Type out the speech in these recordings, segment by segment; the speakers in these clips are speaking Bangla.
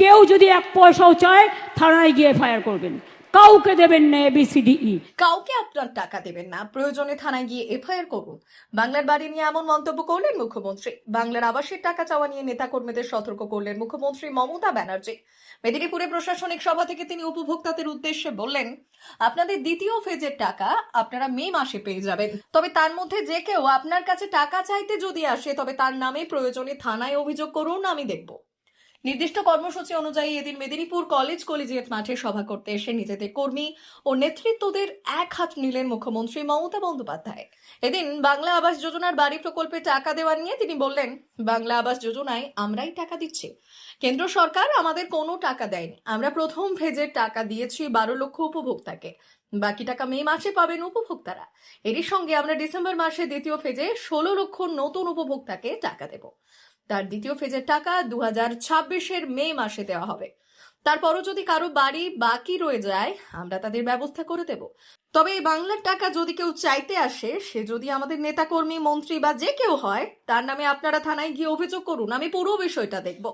কেউ যদি এক পয়সাও চায়, থানায় গিয়ে এফআইআর করবেন। কাউকে দেবেন না এবিসিডিই কাউকে আপনার টাকা দেবেন না, প্রয়োজনে থানায় গিয়ে এফআইআর করুন বাংলার বাড়ি নিয়ে এমন মন্তব্য করলেন মুখ্যমন্ত্রী। বাংলার আবাসের টাকা চাওয়া নিয়ে নেতাকর্মীদের সতর্ক করলেন মুখ্যমন্ত্রী মমতা ব্যানার্জি। মেদিনীপুরে প্রশাসনিক সভা থেকে তিনি উপভোক্তাদের উদ্দেশ্যে বললেন, আপনাদের দ্বিতীয় ফেজের টাকা আপনারা মে মাসে পেয়ে যাবেন। তবে তার মধ্যে যে কেউ আপনার কাছে টাকা চাইতে যদি আসে, তবে তার নামে প্রয়োজনে থানায় অভিযোগ করুন, আমি দেখব। নির্দিষ্ট কর্মসূচি অনুযায়ী এদিন মেদিনীপুর কলেজ কলেজিয়েট মাঠে সভা করতে এসে নিজেদের কর্মী ও নেতৃত্বদের এক হাত নিলেন মুখ্যমন্ত্রী মমতা বন্দ্যোপাধ্যায়। এদিন বাংলা আবাস যোজনার বাড়ি প্রকল্পে টাকা দেওয়া নিয়ে তিনি বললেন, বাংলা আবাস যোজনায় আমরাই টাকা দিচ্ছি। কেন্দ্র সরকার আমাদের কোনো টাকা দেয়নি। আমরা প্রথম ফেজের টাকা দিয়েছি বারো লক্ষ উপভোক্তাকে। বাকি টাকা মে মাসে পাবেন উপভোক্তারা। এরই সঙ্গে আমরা ডিসেম্বর মাসে দ্বিতীয় ফেজে ষোলো লক্ষ নতুন উপভোক্তাকে টাকা দেব। তার দ্বিতীয় ফেজের টাকা দু হাজার ছাব্বিশের মে মাসে দেওয়া হবে। তারপরও যদি কারও বাড়ি বাকি রয়ে যায়, আমরা তাদের ব্যবস্থা করে দেব। তবে এই বাংলার টাকা যদি কেউ চাইতে আসে, সে যদি আমাদের নেতাকর্মী, মন্ত্রী বা যে কেউ হয়, তার নামে আপনারা থানায় গিয়ে অভিযোগ করুন, আমি পুরো বিষয়টা দেখব।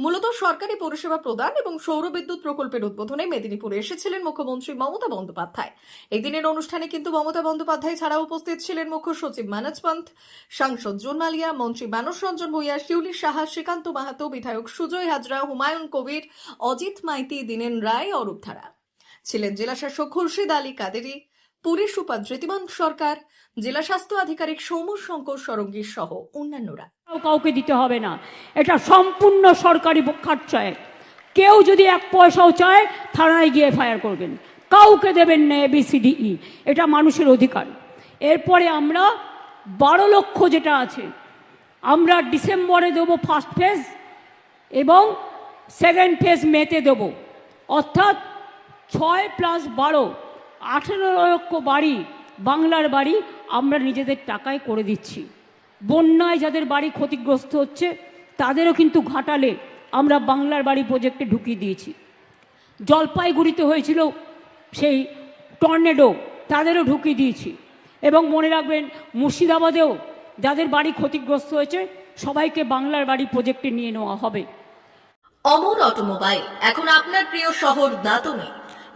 মূলত সরকারি পরিষেবা প্রদান এবং সৌর বিদ্যুৎ প্রকল্পের উদ্বোধনে মেদিনীপুরে এসেছিলেন মুখ্যমন্ত্রী মমতা বন্দ্যোপাধ্যায়। এই দিনের অনুষ্ঠানে কিন্তু মমতা বন্দ্যোপাধ্যায় ছাড়া উপস্থিত ছিলেন মুখ্য সচিব মানজ পন্থ, সাংসদ জোন মালিয়া, মন্ত্রী মানস রঞ্জন ভূঁইয়া শিউলি সাহা, শ্রীকান্ত মাহাতো, বিধায়ক সুজয় হাজরা, হুমায়ুন কবির, অজিত মাইতি, দীনেন রায়, অরূপ ধারা। ছিলেন জেলাশাসক খুরশিদ আলী কাদেরি পুলিশ উপাধৃতিমান সরকার, জেলা স্বাস্থ্য আধিকারিক সৌম্য শঙ্কর সরঙ্গী সহ অন্যান্যরা। কাউ কাউকে দিতে হবে না। এটা সম্পূর্ণ সরকারি খাটছায় কেউ যদি এক পয়সাও চায়, থানায় গিয়ে এফআইআর করবেন। কাউকে দেবেন না এবিসিডিই এটা মানুষের অধিকার। এরপরে আমরা বারো লক্ষ যেটা আছে, আমরা ডিসেম্বরে দেবো ফার্স্ট ফেজ এবং সেকেন্ড ফেজ মেতে দেব। অর্থাৎ ছয় প্লাস বারো, আঠেরো লক্ষ বাড়ি, বাংলার বাড়ি আমরা নিজেদের টাকায় করে দিচ্ছি। বন্যায় যাদের বাড়ি ক্ষতিগ্রস্ত হচ্ছে, তাদেরও কিন্তু ঘাটালে আমরা বাংলার বাড়ি প্রজেক্টে ঢুকিয়ে দিয়েছি। জলপাইগুড়িতে হয়েছিল সেই টর্নেডো তাদেরও ঢুকিয়ে দিয়েছি। এবং মনে রাখবেন, মুর্শিদাবাদেও যাদের বাড়ি ক্ষতিগ্রস্ত হয়েছে, সবাইকে বাংলার বাড়ি প্রজেক্টে নিয়ে নেওয়া হবে। অমর অটোমোবাইল, এখন আপনার প্রিয় শহর দাতনে।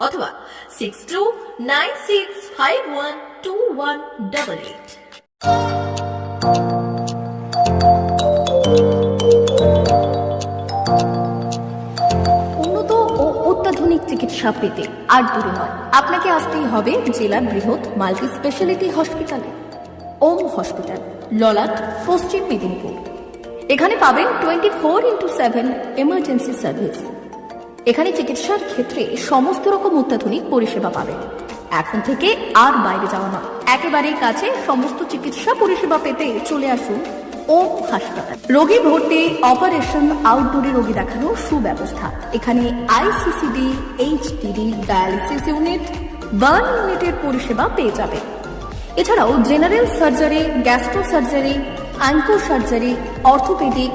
অথবা six two nine six five one two one double eight উন্নত ও অত্যাধুনিক চিকিৎসা পেতে আর দূরে নয়। আপনাকে আসতেই হবে জেলার বৃহৎ মাল্টি স্পেশালিটি হসপিটালে। ওম হসপিটাল, ললাট, পশ্চিম মেদিনীপুর। এখানে পাবেন twenty four into seven emergency service এখানে চিকিৎসার ক্ষেত্রে সমস্ত রকম অত্যাধুনিক পরিষেবা পাবেন এখন থেকে আর বাইরে যাওয়া নয়। একেবারেই কাছে সমস্ত চিকিৎসা পরিষেবা পেতে চলে আসুন ওম হাসপাতাল। রোগী ভর্তি, অপারেশন, আউটডোরে রোগী দেখানোর সুব্যবস্থা। এখানে ICCD HDD dialysis unit, burn ইউনিটের পরিষেবা পেয়ে যাবে। এছাড়াও general surgery gastro surgery onco surgery orthopaedic